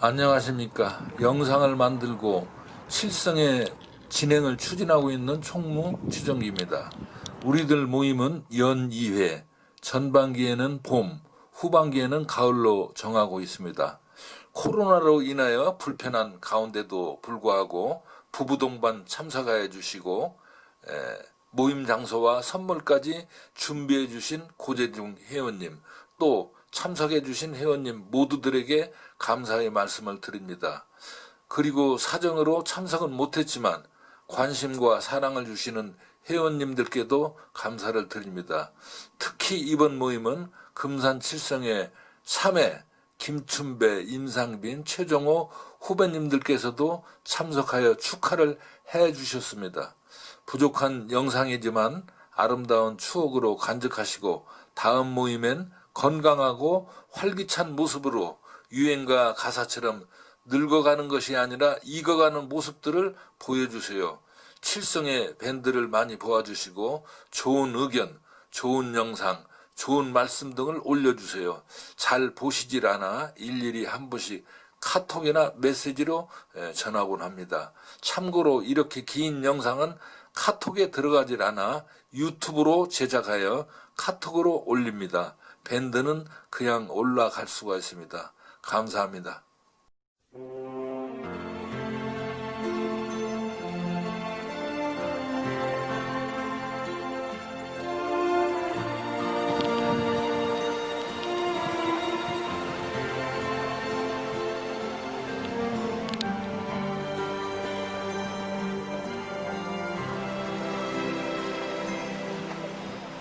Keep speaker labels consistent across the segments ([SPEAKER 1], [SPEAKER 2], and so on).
[SPEAKER 1] 안녕하십니까. 영상을 만들고 실성의 진행을 추진하고 있는 총무 지정기입니다. 우리들 모임은 연 2회, 전반기에는 봄, 후반기에는 가을로 정하고 있습니다. 코로나로 인하여 불편한 가운데도 불구하고 부부 동반 참석하여 주시고 에, 모임 장소와 선물까지 준비해 주신 고재중 회원님 또 참석해 주신 회원님 모두들에게 감사의 말씀을 드립니다. 그리고 사정으로 참석은 못했지만 관심과 사랑을 주시는 회원님들께도 감사를 드립니다. 특히 이번 모임은 금산 칠성의 3회 김춘배, 임상빈, 최정호 후배님들께서도 참석하여 축하를 해 주셨습니다. 부족한 영상이지만 아름다운 추억으로 간직하시고 다음 모임엔 건강하고 활기찬 모습으로 유행가 가사처럼 늙어가는 것이 아니라 익어가는 모습들을 보여주세요. 칠성의 밴드를 많이 보아주시고 좋은 의견, 좋은 영상, 좋은 말씀 등을 올려주세요. 잘 보시질 않아 일일이 한 번씩 카톡이나 메시지로 에, 전하곤 합니다. 참고로 이렇게 긴 영상은 카톡에 들어가질 않아 유튜브로 제작하여 카톡으로 올립니다. 밴드는 그냥 올라갈 수가 있습니다. 감사합니다.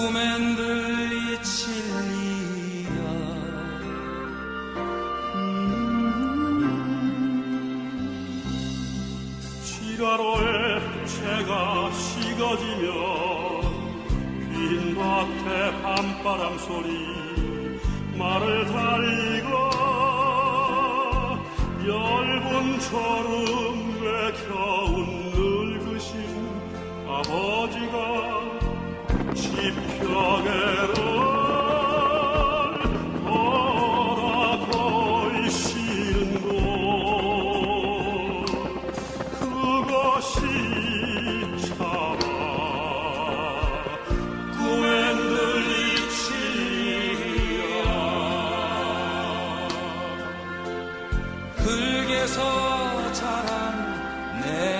[SPEAKER 2] 꿈엔 들리칠 리야
[SPEAKER 3] 지가로에 채가 식어지면 빈 밭에 밤바람 소리 말을 달리고 열분처럼 외겨운 늙
[SPEAKER 2] 흙에서 자란 내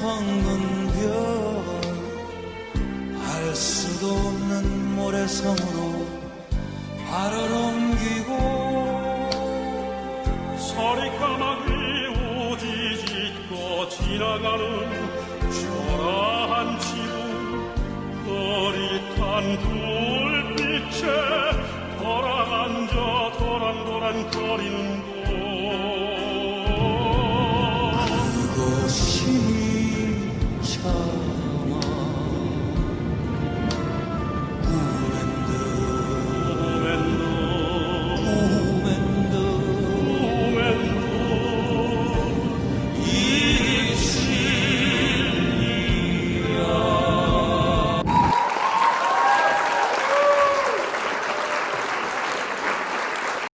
[SPEAKER 3] 황금별 알 수도 없는
[SPEAKER 2] 모래성으로 발을 옮기고
[SPEAKER 3] 서리 까마귀 오지 짓고 지나가는 초라한 지붕 거릿한 불빛에 돌아앉아 도란도란 거리는
[SPEAKER 2] Oh.